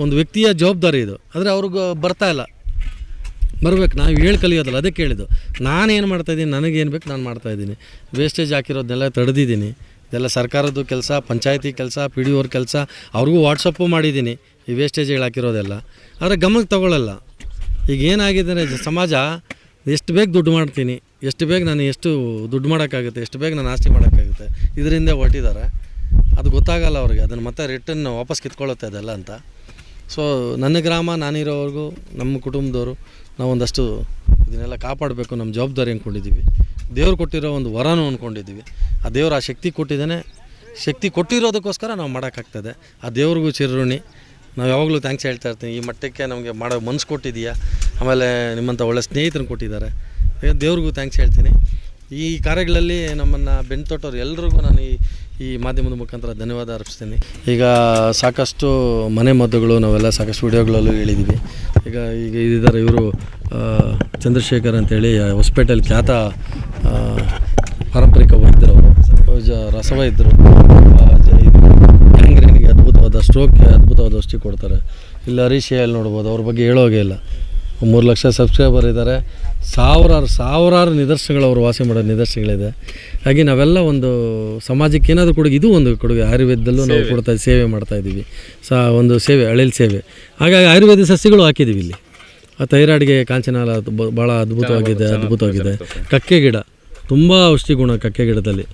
ಒಂದು ವ್ಯಕ್ತಿಯ ಜವಾಬ್ದಾರಿ ಇದು. ಆದರೆ ಅವ್ರಿಗೆ ಇಲ್ಲ. ಬರ್ಬೇಕು. ನಾವು ಹೇಳಿ ಕಲಿಯೋದಲ್ಲ ಅದಕ್ಕೆ ಕೇಳಿದ್ದು. ನಾನೇನು ಮಾಡ್ತಾಯಿದ್ದೀನಿ ನನಗೇನು ಬೇಕು ನಾನು ಮಾಡ್ತಾಯಿದ್ದೀನಿ ವೇಸ್ಟೇಜ್ ಹಾಕಿರೋದನ್ನೆಲ್ಲ ತಡೆದಿದ್ದೀನಿ. ಇದೆಲ್ಲ ಸರ್ಕಾರದ್ದು ಕೆಲಸ, ಪಂಚಾಯತಿ ಕೆಲಸ ಪಿ ಡಿ ಓರ್ ಕೆಲಸ, ಅವ್ರಿಗೂ ವಾಟ್ಸಪ್ಪು ಮಾಡಿದ್ದೀನಿ ಈ ವೇಸ್ಟೇಜ್ಗಳು ಹಾಕಿರೋದೆಲ್ಲ. ಆದರೆ ಗಮನಕ್ಕೆ ತಗೊಳ್ಳಲ್ಲ ಈಗ ಏನಾಗಿದೆ ಸಮಾಜ ಎಷ್ಟು ಬೇಗ ದುಡ್ಡು ಮಾಡ್ತೀನಿ, ಎಷ್ಟು ಬೇಗ ನಾನು ಎಷ್ಟು ದುಡ್ಡು ಮಾಡೋಕ್ಕಾಗುತ್ತೆ, ಎಷ್ಟು ಬೇಗ ನಾನು ಆಸ್ತಿ ಮಾಡೋಕ್ಕಾಗುತ್ತೆ, ಇದರಿಂದ ಹೊಟ್ಟಿದ್ದಾರೆ ಅದು ಗೊತ್ತಾಗಲ್ಲ ಅವ್ರಿಗೆ, ಅದನ್ನು ಮತ್ತೆ ರಿಟರ್ನ್ ವಾಪಸ್ ಕಿತ್ಕೊಳ್ಳುತ್ತೆ ಅದೆಲ್ಲ ಅಂತ. ಸೊ ನನ್ನ ಗ್ರಾಮ ನಾನಿರೋವರೆಗೂ, ನಮ್ಮ ಕುಟುಂಬದವರು ನಾವು ಒಂದಷ್ಟು ಇದನ್ನೆಲ್ಲ ಕಾಪಾಡಬೇಕು ನಮ್ಮ ಜವಾಬ್ದಾರಿ ಅಂದ್ಕೊಂಡಿದ್ದೀವಿ ದೇವ್ರು ಕೊಟ್ಟಿರೋ ಒಂದು ವರನೂ ಅಂದ್ಕೊಂಡಿದ್ದೀವಿ ಆ ದೇವ್ರು ಆ ಶಕ್ತಿ ಕೊಟ್ಟಿದ್ದಾನೆ. ಶಕ್ತಿ ಕೊಟ್ಟಿರೋದಕ್ಕೋಸ್ಕರ ನಾವು ಮಾಡೋಕ್ಕಾಗ್ತದೆ. ಆ ದೇವ್ರಿಗೂ ಚಿರಋಣಿ. ನಾವು ಯಾವಾಗಲೂ ಥ್ಯಾಂಕ್ಸ್ ಹೇಳ್ತಾ ಇರ್ತೀನಿ. ಈ ಮಟ್ಟಕ್ಕೆ ನಮಗೆ ಮಾಡೋ ಮನ್ಸು ಕೊಟ್ಟಿದೆಯಾ? ಆಮೇಲೆ ನಿಮ್ಮಂಥ ಒಳ್ಳೆ ಸ್ನೇಹಿತರನ್ನು ಕೊಟ್ಟಿದ್ದಾರೆ. ದೇವ್ರಿಗೂ ಥ್ಯಾಂಕ್ಸ್ ಹೇಳ್ತೀನಿ. ಈ ಕಾರ್ಯಗಳಲ್ಲಿ ನಮ್ಮನ್ನು ಬೆನ್ತೊಟ್ಟವ್ರು ಎಲ್ರಿಗೂ ನಾನು ಈ ಈ ಮಾಧ್ಯಮದ ಮುಖಾಂತರ ಧನ್ಯವಾದ ಅರ್ಪಿಸ್ತೀನಿ. ಈಗ ಸಾಕಷ್ಟು ಮನೆ ಮದ್ದುಗಳು ನಾವೆಲ್ಲ ಸಾಕಷ್ಟು ವಿಡಿಯೋಗಳಲ್ಲೂ ಹೇಳಿದ್ದೀವಿ. ಈಗ ಈಗ ಇದ್ದಾರೆ ಇವರು ಚಂದ್ರಶೇಖರ್ ಅಂತೇಳಿ ಹೊಸಪೇಟೆಯಲ್ಲಿ ಖ್ಯಾತ ಪಾರಂಪರಿಕ ವೈದ್ಯರು. ರಸವ ಇದ್ದರು ಗ್ಯಾಂಗ್ರೇನಿಗೆ ಅದ್ಭುತವಾದ ಸ್ಟ್ರೋಕ್ಗೆ ಅದ್ಭುತವಾದ ಔಷಧಿ ಕೊಡ್ತಾರೆ. ಇಲ್ಲಿ, ಹರೀಶ್ ಎಲ್ಲಿ ನೋಡ್ಬೋದು, ಅವ್ರ ಬಗ್ಗೆ ಹೇಳೋಗೆ ಇಲ್ಲ. ಮೂರು ಲಕ್ಷ ಸಬ್ಸ್ಕ್ರೈಬರ್ ಇದ್ದಾರೆ. ಸಾವಿರಾರು ಸಾವಿರಾರು ನಿದರ್ಶನಗಳು ಅವರು ವಾಸಿ ಮಾಡೋ ನಿದರ್ಶನಗಳಿದೆ. ಹಾಗೆ ನಾವೆಲ್ಲ ಒಂದು ಸಮಾಜಕ್ಕೆ ಏನಾದರೂ ಕೊಡುಗೆ ಇದು ಒಂದು ಕೊಡುಗೆ. ಆಯುರ್ವೇದದಲ್ಲೂ ನಾವು ಕೊಡ್ತಾ ಸೇವೆ ಮಾಡ್ತಾ ಇದ್ದೀವಿ. ಸಾ ಒಂದು ಸೇವೆ ಅಳಿಲ್ ಸೇವೆ. ಹಾಗಾಗಿ ಆಯುರ್ವೇದ ಸಸ್ಯಗಳು ಹಾಕಿದ್ದೀವಿ ಇಲ್ಲಿ. ಆ ಥೈರಾಯ್ಡ್ಗೆ ಕಾಂಚನಾಲ ಭಾಳ ಅದ್ಭುತವಾಗಿದೆ ಅದ್ಭುತವಾಗಿದೆ. ಕಕ್ಕೆ ಗಿಡ ತುಂಬ ಔಷಧಿ ಗುಣ ಕಕ್ಕೆ ಗಿಡದಲ್ಲಿ.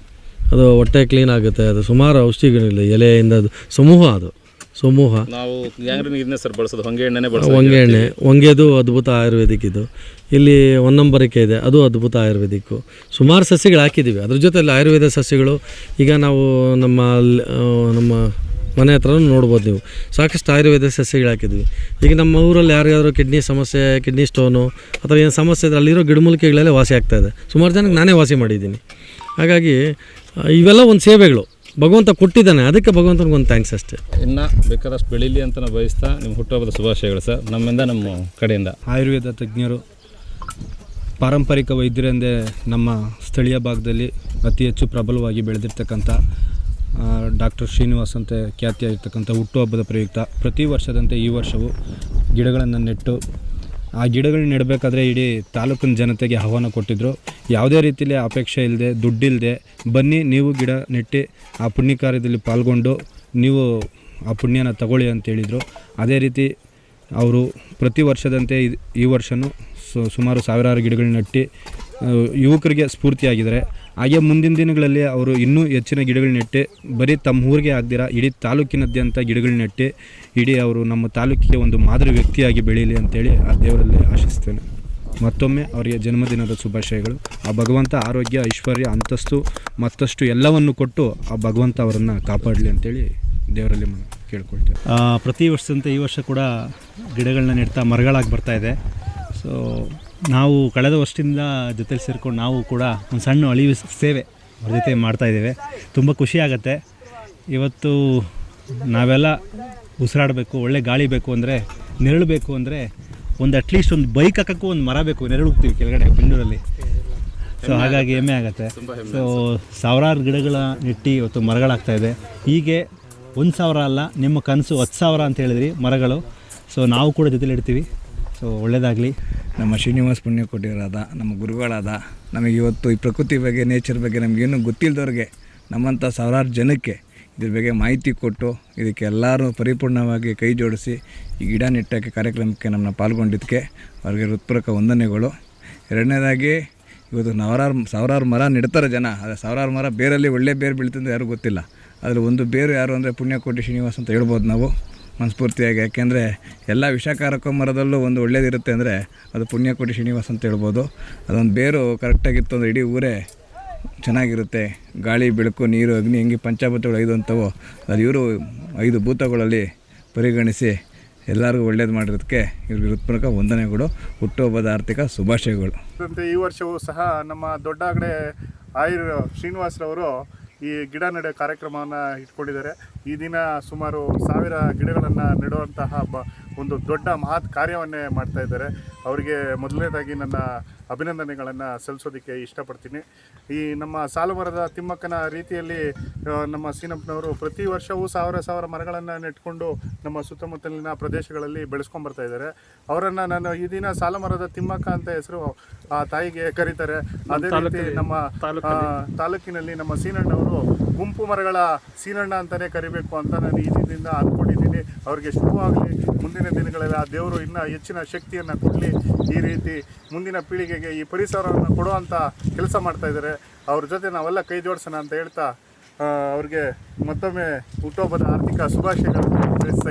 ಅದು ಹೊಟ್ಟೆ ಕ್ಲೀನ್ ಆಗುತ್ತೆ ಅದು ಸುಮಾರು ಔಷಧಿಗಳಿಲ್ಲ ಎಲೆಯಿಂದ ಅದು ಸಮೂಹ ಅದು. ಸಮೂಹ. ನಾವು ಗ್ಯಾಂಗ್ರೀನ್ ಇದನ್ನೇ ಸರ್ ಬಳಸೋದು ಹೊಂಗೆ ಎಣ್ಣೆನೇ ಬಳಸೋದು. ಹೊಂಗೆ ಎಣ್ಣೆ ಹೊಂಗೆದು ಅದ್ಭುತ ಆಯುರ್ವೇದಿಕ್ ಇದು ಇಲ್ಲಿ ಒಂದಂಬರಿಕೆ ಇದೆ ಅದು ಅದ್ಭುತ ಆಯುರ್ವೇದಿಕ್ಕು. ಸುಮಾರು ಸಸ್ಯಗಳು ಹಾಕಿದ್ದೀವಿ. ಅದ್ರ ಜೊತೆಲಿ ಆಯುರ್ವೇದ ಸಸ್ಯಗಳು ಈಗ ನಾವು ನಮ್ಮ ನಮ್ಮ ಮನೆ ಹತ್ರನೂ ನೋಡ್ಬೋದು ನೀವು. ಸಾಕಷ್ಟು ಆಯುರ್ವೇದ ಸಸ್ಯಗಳು ಹಾಕಿದ್ವಿ ಈಗ ನಮ್ಮ ಊರಲ್ಲಿ ಯಾರಿಗಾದರೂ ಕಿಡ್ನಿ ಸಮಸ್ಯೆ ಕಿಡ್ನಿ ಸ್ಟೋನು ಅಥವಾ ಏನು ಸಮಸ್ಯೆ ಇದ್ರೆ ಅಲ್ಲಿರೋ ಗಿಡಮೂಲಿಕೆಗಳಲ್ಲೇ ವಾಸಿ ಆಗ್ತಾ ಇದೆ. ಸುಮಾರು ಜನಕ್ಕೆ ನಾನೇ ವಾಸಿ ಮಾಡಿದ್ದೀನಿ. ಹಾಗಾಗಿ ಇವೆಲ್ಲ ಒಂದು ಸೇವೆಗಳು. ಭಗವಂತ ಕೊಟ್ಟಿದ್ದಾನೆ ಅದಕ್ಕೆ ಭಗವಂತನಿಗೆ ಒಂದು ಥ್ಯಾಂಕ್ಸ್ ಅಷ್ಟೇ. ಇನ್ನ ಬೇಕಾದಷ್ಟು ಬೆಳೀಲಿ ಅಂತ ನಾವು ಬಯಸ್ತಾ ನಿಮ್ಮ ಹುಟ್ಟುಹಬ್ಬದ ಶುಭಾಶಯಗಳು ಸರ್. ನಮ್ಮಿಂದ ನಮ್ಮ ಕಡೆಯಿಂದ. ಆಯುರ್ವೇದ ತಜ್ಞರು ಪಾರಂಪರಿಕ ವೈದ್ಯರೆಂದೇ ನಮ್ಮ ಸ್ಥಳೀಯ ಭಾಗದಲ್ಲಿ ಅತಿ ಹೆಚ್ಚು ಪ್ರಬಲವಾಗಿ ಬೆಳೆದಿರ್ತಕ್ಕಂಥ ಡಾಕ್ಟರ್ ಶ್ರೀನಿವಾಸ್ ಅಂತ ಖ್ಯಾತಿಯಾಗಿರ್ತಕ್ಕಂಥ ಹುಟ್ಟುಹಬ್ಬದ ಪ್ರಯುಕ್ತ ಪ್ರತಿ ವರ್ಷದಂತೆ ಈ ವರ್ಷವೂ ಗಿಡಗಳನ್ನು ನೆಟ್ಟು ಆ ಗಿಡಗಳನ್ನ ನೆಡಬೇಕಾದ್ರೆ ಇಡೀ ತಾಲೂಕಿನ ಜನತೆಗೆ ಆಹ್ವಾನ ಕೊಟ್ಟಿದ್ದರು ಯಾವುದೇ ರೀತಿಯಲ್ಲಿ ಅಪೇಕ್ಷೆ ಇಲ್ಲದೆ ದುಡ್ಡಿಲ್ಲದೆ ಬನ್ನಿ ನೀವು ಗಿಡ ನೆಟ್ಟು ಆ ಪುಣ್ಯ ಕಾರ್ಯದಲ್ಲಿ ಪಾಲ್ಗೊಂಡು ನೀವು ಆ ಪುಣ್ಯನ ತಗೊಳ್ಳಿ ಅಂತ ಹೇಳಿದರು. ಅದೇ ರೀತಿ ಅವರು ಪ್ರತಿ ವರ್ಷದಂತೆ ಈ ವರ್ಷವೂ ಸುಮಾರು ಸಾವಿರಾರು ಗಿಡಗಳನ್ನ ನೆಟ್ಟು ಯುವಕರಿಗೆ ಸ್ಫೂರ್ತಿಯಾಗಿದ್ದಾರೆ. ಹಾಗೆ ಮುಂದಿನ ದಿನಗಳಲ್ಲಿ ಅವರು ಇನ್ನೂ ಹೆಚ್ಚಿನ ಗಿಡಗಳು ನೆಟ್ಟು, ಬರೀ ತಮ್ಮ ಊರಿಗೆ ಆಗದಿರ, ಇಡೀ ತಾಲೂಕಿನಾದ್ಯಂತ ಗಿಡಗಳು ನೆಟ್ಟು, ಇಡೀ ಅವರು ನಮ್ಮ ತಾಲೂಕಿಗೆ ಒಂದು ಮಾದರಿ ವ್ಯಕ್ತಿಯಾಗಿ ಬೆಳೀಲಿ ಅಂತೇಳಿ ಆ ದೇವರಲ್ಲಿ ಆಶಿಸ್ತೇನೆ. ಮತ್ತೊಮ್ಮೆ ಅವರಿಗೆ ಜನ್ಮದಿನದ ಶುಭಾಶಯಗಳು. ಆ ಭಗವಂತ ಆರೋಗ್ಯ, ಐಶ್ವರ್ಯ, ಅಂತಸ್ತು ಮತ್ತಷ್ಟು ಎಲ್ಲವನ್ನು ಕೊಟ್ಟು ಆ ಭಗವಂತ ಅವರನ್ನು ಕಾಪಾಡಲಿ ಅಂತೇಳಿ ದೇವರಲ್ಲಿ ಕೇಳ್ಕೊಳ್ತೇವೆ ಪ್ರತಿ ವರ್ಷದಂತೆ ಈ ವರ್ಷ ಕೂಡ ಗಿಡಗಳನ್ನ ನೆಡ್ತಾ ಮರಗಳಾಗಿ ಬರ್ತಾ ಇದೆ. ಸೊ ನಾವು ಕಳೆದ ವರ್ಷದಿಂದ ಜೊತೆಲಿ ಸೇರ್ಕೊಂಡು ನಾವು ಕೂಡ ಒಂದು ಸಣ್ಣ ಅಳಿವು ಸೇವೆ ಅವ್ರ ಜೊತೆ ಮಾಡ್ತಾ ಇದ್ದೇವೆ. ತುಂಬ ಖುಷಿ ಆಗುತ್ತೆ. ಇವತ್ತು ನಾವೆಲ್ಲ ಉಸಿರಾಡಬೇಕು ಒಳ್ಳೆ ಗಾಳಿ ಬೇಕು ಅಂದರೆ ನೆರಳು ಬೇಕು ಅಂದರೆ ಒಂದು ಅಟ್ಲೀಸ್ಟ್ ಒಂದು ಬೈಕ್ ಹಾಕೋಕ್ಕೂ ಒಂದು ಮರ ಬೇಕು ನೆರಳು ಹೋಗ್ತೀವಿ ಕೆಳಗಡೆ ಬೆಂಗಳೂರಲ್ಲಿ. ಸೊ ಹಾಗಾಗಿ ಹೆಮ್ಮೆ ಆಗುತ್ತೆ. ಸೊ ಸಾವಿರಾರು ಗಿಡಗಳ ನೆಟ್ಟಿ ಇವತ್ತು ಮರಗಳಾಗ್ತಾ ಇದೆ. ಹೀಗೆ ಒಂದು ಸಾವಿರ ಅಲ್ಲ ನಿಮ್ಮ ಕನಸು ಹತ್ತು ಸಾವಿರ ಅಂತ ಹೇಳಿದ್ರಿ ಮರಗಳು. ಸೊ ನಾವು ಕೂಡ ಜೊತೆಲಿ ಇಡ್ತೀವಿ ಸೊ ಒಳ್ಳೆಯದಾಗಲಿ ನಮ್ಮ ಶ್ರೀನಿವಾಸ್ ಪುಣ್ಯಕೋಟಿಯರಾದ ನಮ್ಮ ಗುರುಗಳಾದ, ನಮಗೆ ಇವತ್ತು ಈ ಪ್ರಕೃತಿ ಬಗ್ಗೆ ನೇಚರ್ ಬಗ್ಗೆ ನಮಗೇನು ಗೊತ್ತಿಲ್ಲದವ್ರಿಗೆ ನಮ್ಮಂಥ ಸಾವಿರಾರು ಜನಕ್ಕೆ ಇದ್ರ ಬಗ್ಗೆ ಮಾಹಿತಿ ಕೊಟ್ಟು ಇದಕ್ಕೆ ಎಲ್ಲರೂ ಪರಿಪೂರ್ಣವಾಗಿ ಕೈ ಜೋಡಿಸಿ ಈ ಗಿಡ ನೆಟ್ಟಕ್ಕೆ ಕಾರ್ಯಕ್ರಮಕ್ಕೆ ನಮ್ಮನ್ನ ಪಾಲ್ಗೊಂಡಿದ್ದಕ್ಕೆ ಅವ್ರಿಗೆ ಹೃತ್ಪೂರ್ವಕ ವಂದನೆಗಳು. ಎರಡನೇದಾಗಿ, ಇವತ್ತು ನವರಾರು, ಸಾವಿರಾರು ಮರ ನೆಡ್ತಾರೆ ಜನ, ಆದರೆ ಸಾವಿರಾರು ಮರ ಬೇರಲ್ಲಿ ಒಳ್ಳೆ ಬೇರು ಬೀಳ್ತಂದು ಯಾರಿಗೂ ಗೊತ್ತಿಲ್ಲ. ಅದರಲ್ಲಿ ಒಂದು ಬೇರು ಯಾರು ಅಂದರೆ ಪುಣ್ಯಕೋಟಿ ಶ್ರೀನಿವಾಸ್ ಅಂತ ಹೇಳ್ಬೋದು ನಾವು. ಮನಸ್ಫೂರ್ತಿಯಾಗಿ. ಯಾಕೆಂದರೆ ಎಲ್ಲ ವಿಷಕಾರಕ ಮರದಲ್ಲೂ ಒಂದು ಒಳ್ಳೇದಿರುತ್ತೆ ಅಂದರೆ ಅದು ಪುಣ್ಯಕೋಟಿ ಶ್ರೀನಿವಾಸ್ ಅಂತ ಹೇಳ್ಬೋದು. ಅದೊಂದು ಬೇರು ಕರೆಕ್ಟಾಗಿತ್ತು ಅಂದರೆ ಇಡೀ ಊರೇ ಚೆನ್ನಾಗಿರುತ್ತೆ. ಗಾಳಿ, ಬೆಳಕು, ನೀರು, ಅಗ್ನಿ ಹೆಂಗೆ ಪಂಚಾಭೂತಗಳು ಐದು ಅಂತವೋ ಅದು ಇವರು ಐದು ಭೂತಗಳಲ್ಲಿ ಪರಿಗಣಿಸಿ ಎಲ್ಲರಿಗೂ ಒಳ್ಳೇದು ಮಾಡಿರೋದಕ್ಕೆ ಇವ್ರಿಗೆ ಹೃತ್ಪೂರ್ವಕ ವಂದನೆಗಳು ಹುಟ್ಟುಹಬ್ಬದ ಆರ್ಥಿಕ ಶುಭಾಶಯಗಳು. ಈ ವರ್ಷವೂ ಸಹ ನಮ್ಮ ದೊಡ್ಡಾಗಡೆ ಆಯುರ್ ಶ್ರೀನಿವಾಸ್ರವರು ಈ ಗಿಡ ನೆಡೋ ಕಾರ್ಯಕ್ರಮವನ್ನು ಇಟ್ಕೊಂಡಿದ್ದಾರೆ. ಈ ದಿನ ಸುಮಾರು ಸಾವಿರ ಗಿಡಗಳನ್ನು ನೆಡುವಂತಹ ಬ ಒಂದು ದೊಡ್ಡ ಮಹತ್ ಕಾರ್ಯವನ್ನೇ ಮಾಡ್ತಾ ಇದ್ದಾರೆ. ಅವರಿಗೆ ಮೊದಲನೇದಾಗಿ ನನ್ನ ಅಭಿನಂದನೆಗಳನ್ನು ಸಲ್ಲಿಸೋದಕ್ಕೆ ಇಷ್ಟಪಡ್ತೀನಿ. ಈ ನಮ್ಮ ಸಾಲುಮರದ ತಿಮ್ಮಕ್ಕನ ರೀತಿಯಲ್ಲಿ ನಮ್ಮ ಸೀನಪ್ಪನವರು ಪ್ರತಿ ವರ್ಷವೂ ಸಾವಿರ ಸಾವಿರ ಮರಗಳನ್ನು ನೆಟ್ಕೊಂಡು ನಮ್ಮ ಸುತ್ತಮುತ್ತಲಿನ ಪ್ರದೇಶಗಳಲ್ಲಿ ಬೆಳೆಸ್ಕೊಂಡ್ಬರ್ತಾ ಇದ್ದಾರೆ. ಅವರನ್ನು ನಾನು ಈ ದಿನ ಸಾಲುಮರದ ತಿಮ್ಮಕ್ಕ ಅಂತ ಹೆಸರು ಆ ತಾಯಿಗೆ ಕರೀತಾರೆ. ಅದೇ ರೀತಿ ನಮ್ಮ ತಾಲೂಕಿನಲ್ಲಿ ನಮ್ಮ ಸೀನಣ್ಣವರು ಗುಂಪು ಮರಗಳ ಸೀನಣ್ಣ ಅಂತಲೇ ಕರಿಬೇಕು ಅಂತ ನಾನು ಈ ದಿನದಿಂದ ಅಂದ್ಕೊಂಡಿದ್ದೀನಿ. ಅವ್ರಿಗೆ ಶುಭವಾಗಲಿ. ಮುಂದಿನ ದಿನಗಳಲ್ಲಿ ಆ ದೇವರು ಇನ್ನೂ ಹೆಚ್ಚಿನ ಶಕ್ತಿಯನ್ನು ಕೊಡಲಿ. ಈ ರೀತಿ ಮುಂದಿನ ಪೀಳಿಗೆಗೆ ಈ ಪರಿಸರವನ್ನು ಕೊಡುವಂಥ ಕೆಲಸ ಮಾಡ್ತಾ ಇದ್ದಾರೆ. ಅವ್ರ ಜೊತೆ ನಾವೆಲ್ಲ ಕೈ ಜೋಡಿಸೋಣ ಅಂತ ಹೇಳ್ತಾ ಅವ್ರಿಗೆ ಮತ್ತೊಮ್ಮೆ ಹುಟ್ಟುಹಬ್ಬದ ಆರ್ಥಿಕ ಶುಭಾಶಯಗಳನ್ನು ತಿಳಿಸ್ತಾ